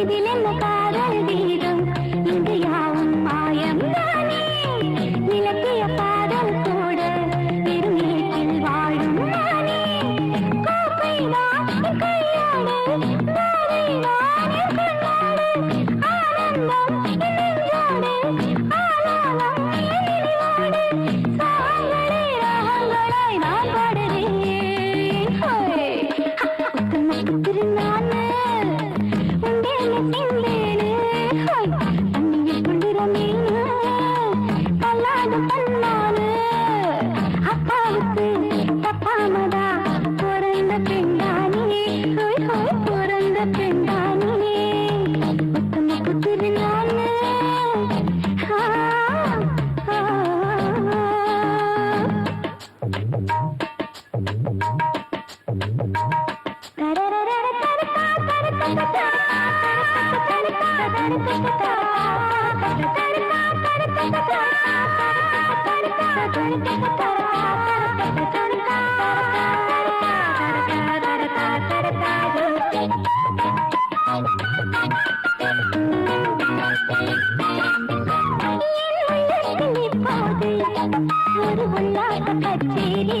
ഇതിലെന്ന് കാതൽ ஒரு உல்லாச கச்சேரி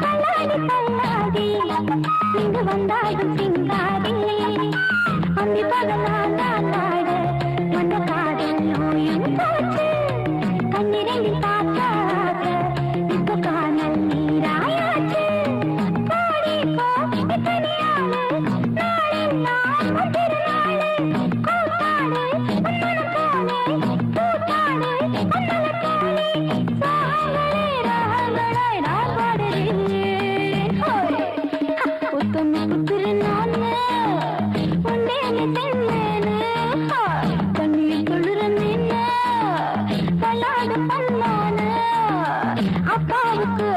பல்லாடி பல்லாடி இங்கு வந்தாலும் சிங்காரி I'm